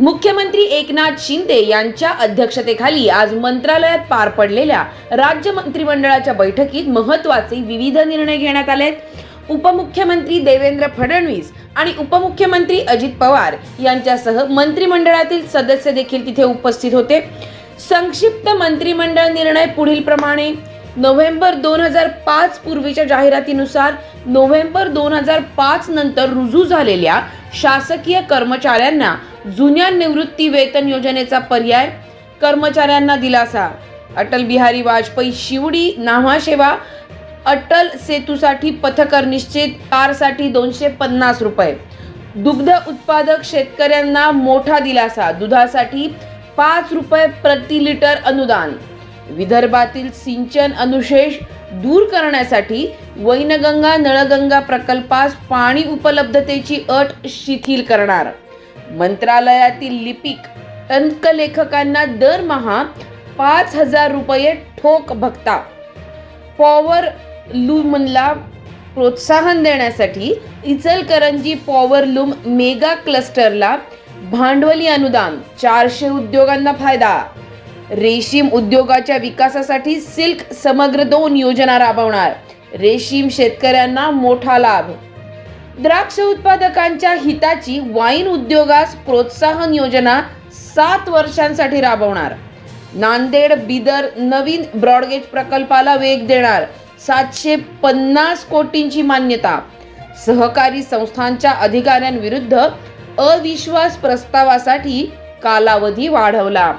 मुख्यमंत्री एकनाथ शिंदे यांच्या अध्यक्षतेखाली आज मंत्रालयात पार पडलेल्या राज्य मंत्रिमंडळाच्या बैठकीत महत्त्वाचे विविध निर्णय घेण्यात आले उपमुख्यमंत्री देवेंद्र फडणवीस आणि उपमुख्यमंत्री अजित पवार यांच्यासह मंत्रिमंडळातील सदस्य देखील तिथे उपस्थित होते. संक्षिप्त मंत्रिमंडळ निर्णय पुढील प्रमाणे. नोव्हेंबर दोन हजार पाच पूर्वीच्या जाहिरातीनुसार नोव्हेंबर दोन हजार पाच नंतर रुजू झालेल्या शासकीय कर्मचाऱ्यांना जुन्या निवृत्ती वेतन योजनेचा पर्याय कर्मचाऱ्यांना दिलासा. अटल बिहारी वाजपेयी शिवडी नाव्हाशेवा अटल सेतूसाठी पथकर निश्चित कारसाठी दोनशे पन्नास रुपये. दुग्ध उत्पादक शेतकऱ्यांना मोठा दिलासा दुधासाठी पाच रुपये प्रति लिटर अनुदान. विदर्भातील सिंचन अनुशेष दूर करण्यासाठी वैनगंगा नळगंगा प्रकल्पास पाणी उपलब्धतेची अट शिथिल करणार. मंत्रालयातील लिपिक टंकलेखकांना दरमहा पाच हजार रुपये ठोक भक्ता. पॉवर लूमला प्रोत्साहन देण्यासाठी इचलकरंजी पॉवर लूम मेगा क्लस्टरला भांडवली अनुदान चारशे उद्योगांना फायदा. रेशीम उद्योगाच्या विकासासाठी सिल्क समग्र दोन योजना राबवणार. रेशीम शेतकऱ्यांना मोठा लाभ. द्राक्ष उत्पादकांच्या हिताची वाईन उद्योगास प्रोत्साहन योजना सात वर्षांसाठी राबवणार. नांदेड बिदर नवीन ब्रॉडगेज प्रकल्पाला वेग देणार. सातशे पन्नास कोटींची मान्यता. सहकारी संस्थांच्या अधिकाऱ्यांविरुद्ध अविश्वास प्रस्तावासाठी कालावधी वाढवला.